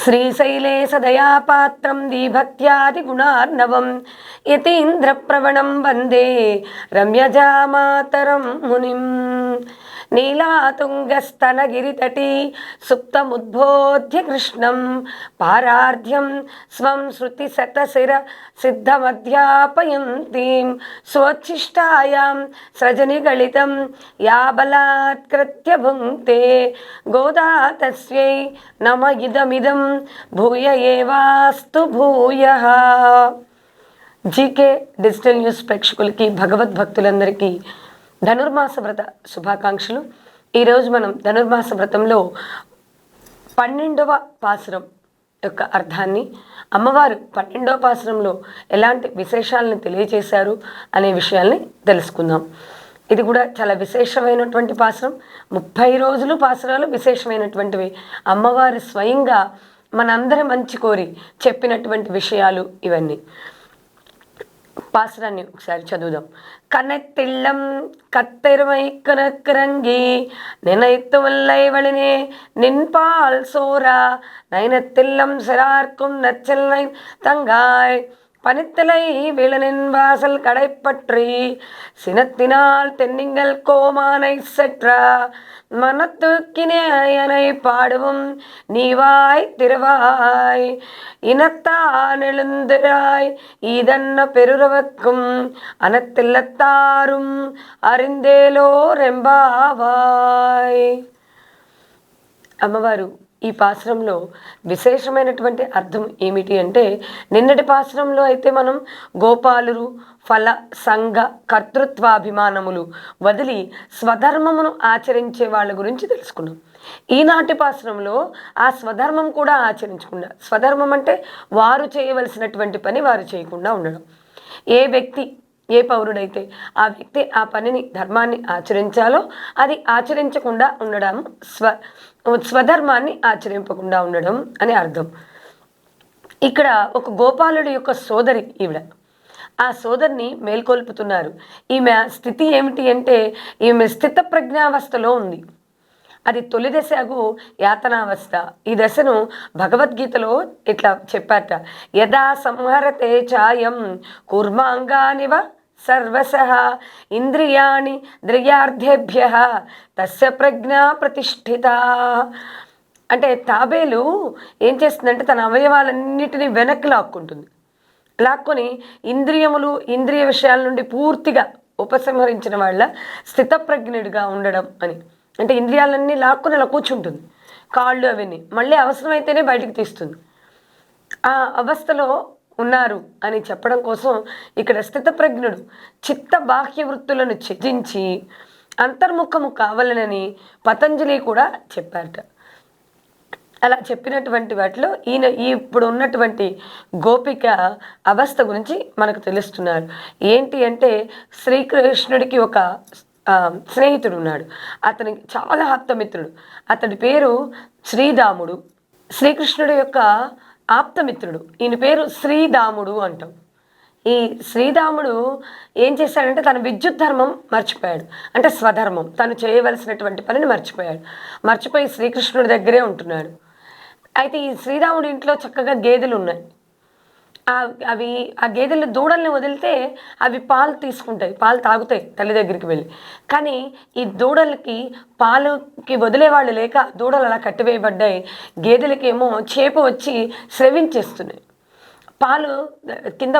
శ్రీశైలే సదయాపాత్రం దీభక్త్యాదిగుణార్ణవం యతీంద్రప్రవణం వందే రమ్యజామాతరం మునిం నీలాతుంగస్తనగిరితటి సుప్తముద్బోధ్య కృష్ణం పారార్ధ్యం స్వం శృతి శతశిర సిద్ధమధ్యాపయంతీం స్వోచ్ఛిష్టాయాం సృజనిగళితం యా బలాత్కృత్య భుంక్తే గోదా తస్యై నమ ఇదమిదం భూయ ఏవాస్తు భూయ. జీకే డిజిటల్ న్యూస్ ప్రేక్షకులకి భగవద్భక్తులందరికీ ధనుర్మాస వ్రత శుభాకాంక్షలు. ఈరోజు మనం ధనుర్మాస వ్రతంలో పన్నెండవ పాసురం యొక్క అర్థాన్ని అమ్మవారు పన్నెండవ పాసురంలో ఎలాంటి విశేషాలను తెలియజేశారు అనే విషయాల్ని తెలుసుకుందాం. ఇది కూడా చాలా విశేషమైనటువంటి పాసురం. ముప్పై రోజులు పాసురాలు విశేషమైనటువంటివి. అమ్మవారు స్వయంగా మనందరి మంచి కోరి చెప్పినటువంటి విషయాలు ఇవన్నీ. పాసరాన్ని ఒకసారి చదువుదాం கனத்தில்லம் கத்தெருமை கணக்கிறங்கி நினைத்து வல்லைவளினே நின்பால் சோரா நயனத்தில்லம் சிறார்க்கும் நச்செல்லை தங்காய். பனித்தலை விழனின் வாசல் கடைப்பற்றி சினத்தினால் தென்னிங்கள் கோமானை சற்றா மனத்துக்கினேயனை பாடுவும் நீவாய் திருவாய். இனத்தான் எழுந்திராய் இதன்ன பெருரவக்கும் அனத்தில்லத்தாரும் அறிந்தேலோர் எம்பாவாய். அம்மவாரு ఈ పాశ్రంలో విశేషమైనటువంటి అర్థం ఏమిటి అంటే నిన్నటి పాశ్రంలో అయితే మనం గోపాలురు ఫల సంఘ కర్తృత్వాభిమానములు వదిలి స్వధర్మమును ఆచరించే వాళ్ళ గురించి తెలుసుకున్నాం. ఈనాటి పాశ్రంలో ఆ స్వధర్మం కూడా ఆచరించకుండా స్వధర్మం అంటే వారు చేయవలసినటువంటి పని వారు చేయకుండా ఉండడం. ఏ వ్యక్తి ఏ పౌరుడైతే ఆ వ్యక్తి ఆ పనిని ధర్మాన్ని ఆచరించాలో అది ఆచరించకుండా ఉండడం స్వ స్వధర్మాన్ని ఆచరింపకుండా ఉండడం అని అర్థం. ఇక్కడ ఒక గోపాలుడి యొక్క సోదరి ఈవిడ. ఆ సోదరిని మేల్కొల్పుతున్నారు. ఈమె స్థితి ఏమిటి అంటే ఈమె స్థిత ప్రజ్ఞావస్థలో ఉంది. అది తొలి దశకు యాతనావస్థ. ఈ దశను భగవద్గీతలో ఇట్లా చెప్పారట. యదా సంహరతే ఛాయం కుర్మాంగానివ సర్వస ఇంద్రియాణి ద్రయార్థేభ్య తస్య ప్రజ్ఞా ప్రతిష్ఠిత అంటే తాబేలు ఏం చేస్తుందంటే తన అవయవాలన్నిటినీ వెనక్కి లాక్కుంటుంది. లాక్కొని ఇంద్రియములు ఇంద్రియ విషయాల నుండి పూర్తిగా ఉపసంహరించిన వాళ్ళ స్థితప్రజ్ఞుడిగా ఉండడం అని. అంటే ఇంద్రియాలన్నీ లాక్కుని అలా కూర్చుంటుంది. కాళ్ళు అవన్నీ మళ్ళీ అవసరమైతేనే బయటికి తీస్తుంది. ఆ అవస్థలో ఉన్నారు అని చెప్పడం కోసం ఇక్కడ స్థితప్రజ్ఞుడు చిత్త బాహ్య వృత్తులను త్యజించి అంతర్ముఖము కావాలనని పతంజలి కూడా చెప్పారట. అలా చెప్పినటువంటి వాటిలో ఈయన ఈ ఇప్పుడు ఉన్నటువంటి గోపిక అవస్థ గురించి మనకు తెలుస్తున్నారు. ఏంటి అంటే శ్రీకృష్ణుడికి ఒక స్నేహితుడు ఉన్నాడు. అతనికి చాలా ఆప్తమిత్రుడు. అతడి పేరు శ్రీదాముడు శ్రీకృష్ణుడి యొక్క ఆప్తమిత్రుడు. ఈయన పేరు శ్రీదాముడు అంటాం. ఈ శ్రీరాముడు ఏం చేశాడంటే తన విద్యుత్ ధర్మం మర్చిపోయాడు. అంటే స్వధర్మం. తను చేయవలసినటువంటి పనిని మర్చిపోయాడు. మర్చిపోయి శ్రీకృష్ణుడి దగ్గరే ఉంటున్నాడు. అయితే ఈ శ్రీరాముడి ఇంట్లో చక్కగా గేదెలు ఉన్నాయి అవి ఆ గేదెలు దూడల్ని వదిలితే అవి పాలు తీసుకుంటాయి పాలు తాగుతాయి తల్లి దగ్గరికి వెళ్ళి. కానీ ఈ దూడలకి పాలుకి వదిలేవాళ్ళు లేక దూడలు అలా కట్టివేయబడ్డాయి గేదెలకేమో చేప వచ్చి స్రవించేస్తున్నాయి. పాలు కింద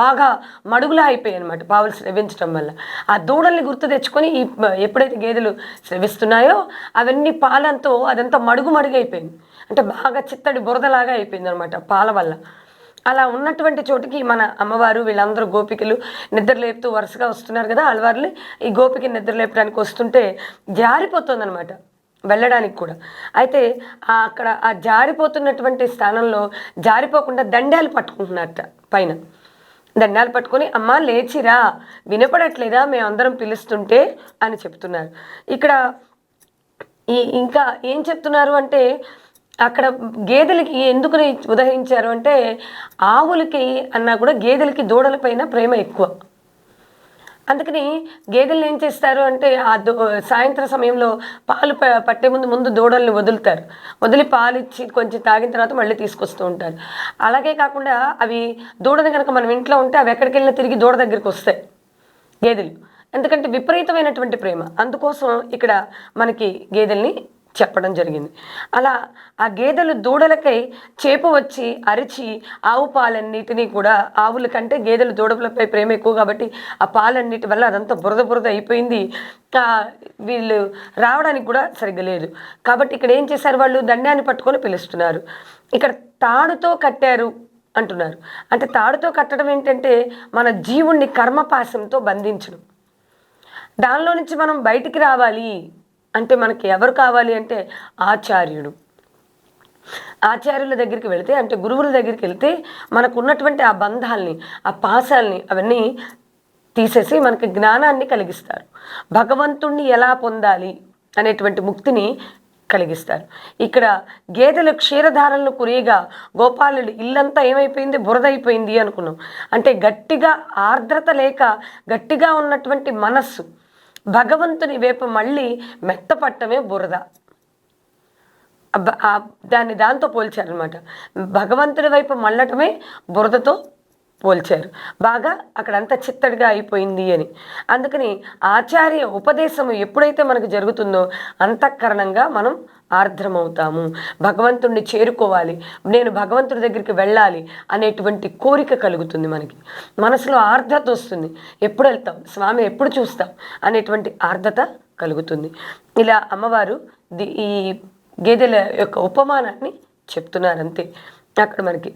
బాగా మడుగులా అయిపోయాయి అనమాట పావులు స్రవించడం వల్ల. ఆ దూడల్ని గుర్తు తెచ్చుకొని ఈ ఎప్పుడైతే గేదెలు స్రవిస్తున్నాయో అవన్నీ పాలంతో అదంతా మడుగు మడుగు అయిపోయింది అంటే బాగా చిత్తడి బురదలాగా అయిపోయింది అనమాట పాల వల్ల. అలా ఉన్నటువంటి చోటుకి మన అమ్మవారు వీళ్ళందరూ గోపికలు నిద్ర లేపుతూ వరుసగా వస్తున్నారు కదా అలవార్లు ఈ గోపిక నిద్ర లేపడానికి వస్తుంటే జారిపోతుందనమాట వెళ్ళడానికి కూడా. అయితే అక్కడ ఆ జారిపోతున్నటువంటి స్థానంలో జారిపోకుండా దండాలు పట్టుకుంటున్నారట పైన. దండాలు పట్టుకొని అమ్మ లేచిరా వినపడట్లేదా? మేమందరం పిలుస్తుంటే అని చెప్తున్నారు. ఇక్కడ ఈ ఇంకా ఏం చెప్తున్నారు అంటే అక్కడ గేదెలకి ఎందుకు ఉదహరించారు అంటే ఆవులకి అన్నా కూడా గేదెలకి దూడలపైన ప్రేమ ఎక్కువ. అందుకని గేదెలు ఏం చేస్తారు అంటే ఆ దో సాయంత్రం సమయంలో పాలు ప- పట్టే ముందు ముందు దూడల్ని వదులుతారు. వదిలి పాలు ఇచ్చి కొంచెం తాగిన తర్వాత మళ్ళీ తీసుకొస్తూ ఉంటారు. అలాగే కాకుండా అవి దూడని కనుక మనం ఇంట్లో ఉంటే అవి ఎక్కడికి వెళ్ళినా తిరిగి దూడ దగ్గరికి వస్తాయి గేదెలు. ఎందుకంటే విపరీతమైనటువంటి ప్రేమ. అందుకోసం ఇక్కడ మనకి గేదెల్ని చెప్పడం జరిగింది. అలా ఆ గేదెలు దూడలకై చేపు వచ్చి అరిచి ఆవు పాలన్నిటినీ కూడా ఆవుల కంటే గేదెలు దూడలపై ప్రేమ ఎక్కువ కాబట్టి ఆ పాలన్నిటి వల్ల అదంతా బురద బురద అయిపోయింది. వీళ్ళు రావడానికి కూడా సరిగ్గా లేదు. కాబట్టి ఇక్కడ ఏం చేశారు వాళ్ళు? దండాన్ని పట్టుకొని పిలుస్తున్నారు. ఇక్కడ తాడుతో కట్టారు అంటున్నారు. అంటే తాడుతో కట్టడం ఏంటంటే మన జీవుణ్ణి కర్మపాశంతో బంధించడం. దానిలో నుంచి మనం బయటికి రావాలి. అంటే మనకి ఎవరు కావాలి అంటే ఆచార్యుడు. ఆచార్యుల దగ్గరికి వెళితే అంటే గురువుల దగ్గరికి వెళితే మనకు ఉన్నటువంటి ఆ బంధాల్ని ఆ పాశాలని అవన్నీ తీసేసి మనకి జ్ఞానాన్ని కలిగిస్తారు. భగవంతుణ్ణి ఎలా పొందాలి అనేటువంటి ముక్తిని కలిగిస్తారు. ఇక్కడ గేదెలు క్షీరధారలను కురియగా గోపాలుడు ఇల్లంతా ఏమైపోయింది? బురద అయిపోయింది అనుకున్నాం. అంటే గట్టిగా ఆర్ద్రత లేక గట్టిగా ఉన్నటువంటి మనస్సు భగవంతుని వైపు మళ్ళీ మెత్తపట్టమే బురద. అబ్బ- దాన్ని దాంతో పోల్చారనమాట భగవంతుడి వైపు మళ్ళటమే బురదతో పోల్చారు. బాగా అక్కడంతా చిత్తడిగా అయిపోయింది అని. అందుకని ఆచార్య ఉపదేశము ఎప్పుడైతే మనకు జరుగుతుందో అంతఃకరణంగా మనం ఆర్ద్రమవుతాము. భగవంతుణ్ణి చేరుకోవాలి. నేను భగవంతుడి దగ్గరికి వెళ్ళాలి అనేటువంటి కోరిక కలుగుతుంది మనకి. మనసులో ఆర్ద్రత వస్తుంది. ఎప్పుడు వెళ్తాం? స్వామి ఎప్పుడు చూస్తాం? అనేటువంటి ఆర్ద్రత కలుగుతుంది. ఇలా అమ్మవారు ది ఈ గేదెల యొక్క ఉపమానాన్ని చెప్తున్నారు అంతే. అక్కడ మనకి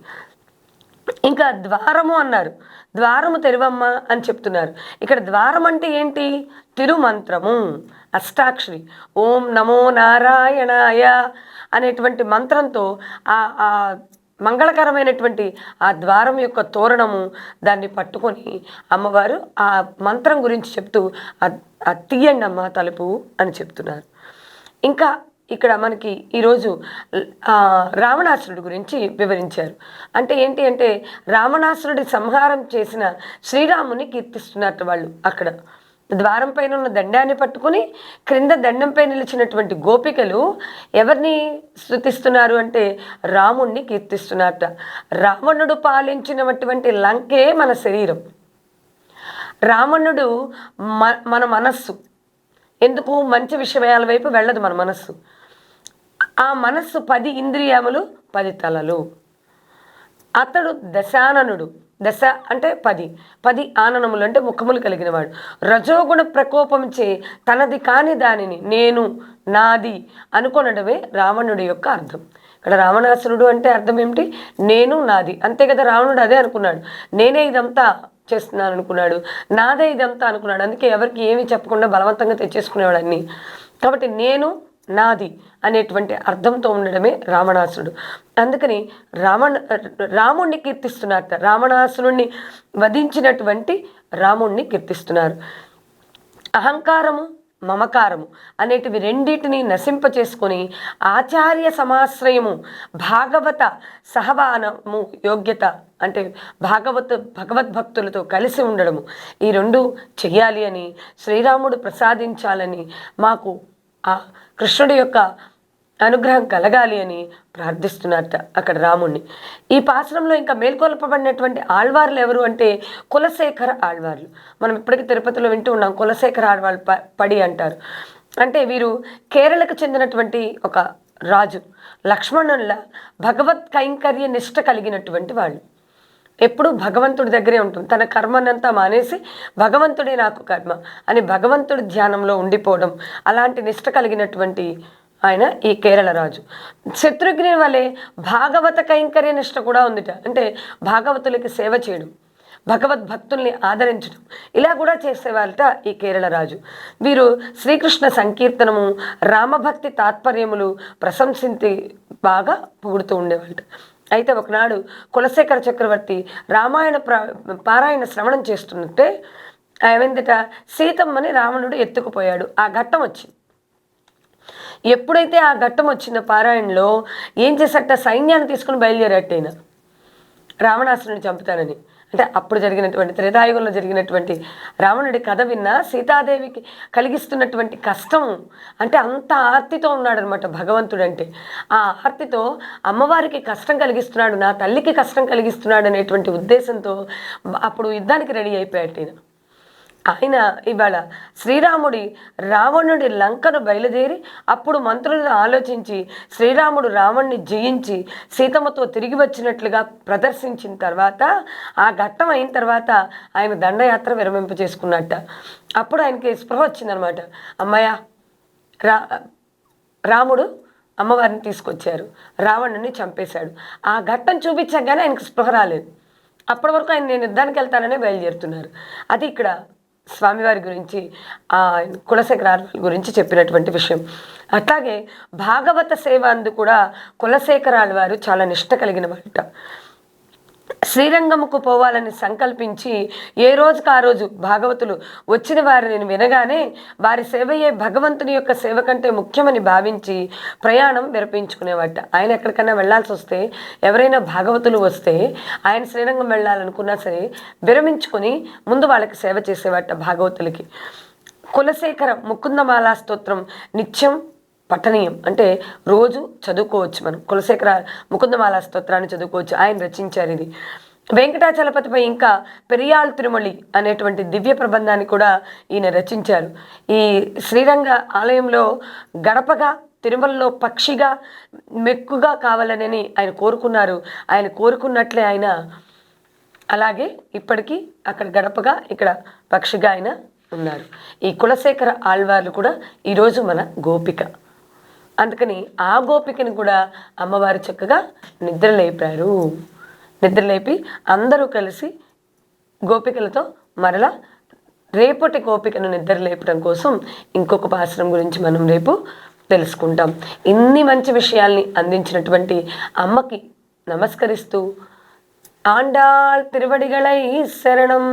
ఇంకా ద్వారము అన్నారు. ద్వారము తెరువమ్మ అని చెప్తున్నారు. ఇక్కడ ద్వారం అంటే ఏంటి? తిరుమంత్రము. అష్టాక్షరి. ఓం నమో నారాయణాయ అనేటువంటి మంత్రంతో ఆ ఆ మంగళకరమైనటువంటి ఆ ద్వారం యొక్క తోరణము దాన్ని పట్టుకొని అమ్మవారు ఆ మంత్రం గురించి చెప్తూ "ఆ- ఆ తీయండి అమ్మ తలుపు అని చెప్తున్నారు. ఇంకా ఇక్కడ మనకి ఈరోజు రావణాసురుడి గురించి వివరించారు. అంటే ఏంటి అంటే రావణాసురుడి సంహారం చేసిన శ్రీరాముని కీర్తిస్తున్నట్టు వాళ్ళు అక్కడ. ద్వారం పైన ఉన్న దండాన్ని పట్టుకుని క్రింద దండంపై నిలిచినటువంటి గోపికలు ఎవరిని స్థుతిస్తున్నారు అంటే రాముణ్ణి కీర్తిస్తున్నట్ట. రావణుడు పాలించినటువంటి లంకే మన శరీరం. రావణుడు మ మన మనస్సు. ఎందుకు? మంచి విషయాల వైపు వెళ్ళదు మన మనస్సు. ఆ మనస్సు పది ఇంద్రియములు పది తలలు. అతడు దశాననుడు. దశ అంటే పది. పది ఆననములు అంటే ముఖములు కలిగినవాడు. రజోగుణ ప్రకోపంచే తనది కాని దానిని నేను నాది అనుకొనడమే రావణుడి యొక్క అర్థం. ఇక్కడ రావణాసురుడు అంటే అర్థం ఏమిటి? నేను నాది. అంతే కదా రావణుడు అదే అనుకున్నాడు. నేనే ఇదంతా చేస్తున్నాను అనుకున్నాడు. నాదే ఇదంతా అనుకున్నాడు. అందుకే ఎవరికి ఏమీ చెప్పకుండా బలవంతంగా తెచ్చేసుకునేవాడు అన్నీ. కాబట్టి నేను నాది అనేటువంటి అర్థంతో ఉండడమే రావణాసురుడు. అందుకని రావణ రాముణ్ణి కీర్తిస్తున్నారు రావణాసురుణ్ణి వధించినటువంటి రాముణ్ణి కీర్తిస్తున్నారు. అహంకారము మమకారము అనేటివి రెండింటిని నశింపచేసుకొని ఆచార్య సమాశ్రయము భాగవత సహవానము యోగ్యత అంటే భాగవత భగవద్భక్తులతో కలిసి ఉండడము ఈ రెండు చెయ్యాలి అని శ్రీరాముడు ప్రసాదించాలని మాకు ఆ కృష్ణుడి యొక్క అనుగ్రహం కలగాలి అని ప్రార్థిస్తున్నారట అక్కడ రాముణ్ణి. ఈ పాశ్రంలో ఇంకా మేల్కొల్పబడినటువంటి ఆళ్వార్లు ఎవరు అంటే కులశేఖర ఆళ్వార్లు. మనం ఇప్పటికీ తిరుపతిలో వింటూ ఉన్నాం కులశేఖర ఆళ్వార్లు ప- పడి అంటారు. అంటే వీరు కేరళకు చెందినటువంటి ఒక రాజు లక్ష్మణుల భగవత్ కైంకర్య నిష్ట కలిగినటువంటి వాళ్ళు. ఎప్పుడు భగవంతుడి దగ్గరే ఉంటుంది. తన కర్మనంతా మానేసి భగవంతుడే నాకు కర్మ అని భగవంతుడి ధ్యానంలో ఉండిపోవడం అలాంటి నిష్ట కలిగినటువంటి ఆయన ఈ కేరళ రాజు. శత్రుఘ్ని వలె భాగవత కైంకర్య నిష్ట కూడా ఉందిట. అంటే భాగవతులకి సేవ చేయడం భగవద్భక్తుల్ని ఆదరించడం ఇలా కూడా చేసేవాళ్ళట ఈ కేరళ రాజు. వీరు శ్రీకృష్ణ సంకీర్తనము రామభక్తి తాత్పర్యములు ప్రశంసించి బాగా పొగుడుతూ ఉండేవాళ్ళట. అయితే ఒకనాడు కులశేఖర చక్రవర్తి రామాయణ పారాయణ శ్రవణం చేస్తున్నట్టే ఏమైందట సీతమ్మని రావణుడు ఎత్తుకుపోయాడు. ఆ ఘట్టం వచ్చింది. ఎప్పుడైతే ఆ ఘట్టం వచ్చిందో పారాయణలో ఏం చేసట సైన్యాన్ని తీసుకుని బయలుదేరట్టయినా రావణాసురుని చంపుతానని అంటే అప్పుడు జరిగినటువంటి త్రేతాయుగంలో జరిగినటువంటి రావణుడి కథ విన్న సీతాదేవికి కలిగిస్తున్నటువంటి కష్టం అంటే అంత ఆర్తితో ఉన్నాడనమాట భగవంతుడు అంటే ఆ ఆర్తితో అమ్మవారికి కష్టం కలిగిస్తున్నాడు నా తల్లికి కష్టం కలిగిస్తున్నాడు అనేటువంటి ఉద్దేశంతో అప్పుడు యుద్ధానికి రెడీ అయిపోయాడు నేను ఆయన ఇవాళ శ్రీరాముడి రావణుడి లంకను బయలుదేరి అప్పుడు మంత్రులను ఆలోచించి శ్రీరాముడు రావణ్ణి జయించి సీతమ్మతో తిరిగి వచ్చినట్లుగా ప్రదర్శించిన తర్వాత ఆ ఘట్టం అయిన తర్వాత ఆయన దండయాత్ర విరమింప చేసుకున్నట్ట. అప్పుడు ఆయనకి స్పృహ వచ్చిందనమాట అమ్మయ్య రా రాముడు అమ్మవారిని తీసుకొచ్చారు. రావణుని చంపేశాడు. ఆ ఘట్టం చూపించగానే ఆయనకు స్పృహ రాలేదు. అప్పటి వరకు ఆయన నేను యుద్ధానికి వెళ్తానని బయలుదేరుతున్నారు. అది ఇక్కడ స్వామివారి గురించి ఆ కులశేఖర గురించి చెప్పినటువంటి విషయం. అట్లాగే భాగవత సేవ అందు కూడా కులశేఖరాల వారు చాలా నిష్ట కలిగిన వాట శ్రీరంగముకు పోవాలని సంకల్పించి ఏ రోజుకు ఆ రోజు భాగవతులు వచ్చిన వారిని వినగానే వారి సేవయే భగవంతుని యొక్క సేవ కంటే ముఖ్యమని భావించి ప్రయాణం విరపించుకునేవాట. ఆయన ఎక్కడికైనా వెళ్ళాల్సి వస్తే ఎవరైనా భాగవతులు వస్తే ఆయన శ్రీరంగం వెళ్ళాలనుకున్నా సరే విరమించుకొని ముందు వాళ్ళకి సేవ చేసేవాట భాగవతులకి. కులశేఖర ముకుందమాలా స్తోత్రం నిత్యం పఠనీయం. అంటే రోజు చదువుకోవచ్చు మనం. కులశేఖర ముకుందమాల స్తోత్రాన్ని చదువుకోవచ్చు. ఆయన రచించారు ఇది. వెంకటాచలపతిపై ఇంకా పెరియాళ్ తిరుమలి అనేటువంటి దివ్య ప్రబంధాన్ని కూడా ఈయన రచించారు. ఈ శ్రీరంగ ఆలయంలో గడపగా తిరుమలలో పక్షిగా మెక్కుగా కావాలని ఆయన కోరుకున్నారు. ఆయన కోరుకున్నట్లే ఆయన అలాగే ఇప్పటికీ అక్కడ గడపగా ఇక్కడ పక్షిగా ఆయన ఉన్నారు. ఈ కులశేఖర ఆళ్వార్లు కూడా ఈరోజు మన గోపిక. అందుకని ఆ గోపికని కూడా అమ్మవారు చక్కగా నిద్రలేపారు. నిద్రలేపి అందరూ కలిసి గోపికలతో మరలా రేపటి గోపికను నిద్రలేపడం కోసం ఇంకొక పాశ్రం గురించి మనం రేపు తెలుసుకుంటాం. ఇన్ని మంచి విషయాల్ని అందించినటువంటి అమ్మకి నమస్కరిస్తూ ఆండాళ్ తిరువడిగళై శరణం.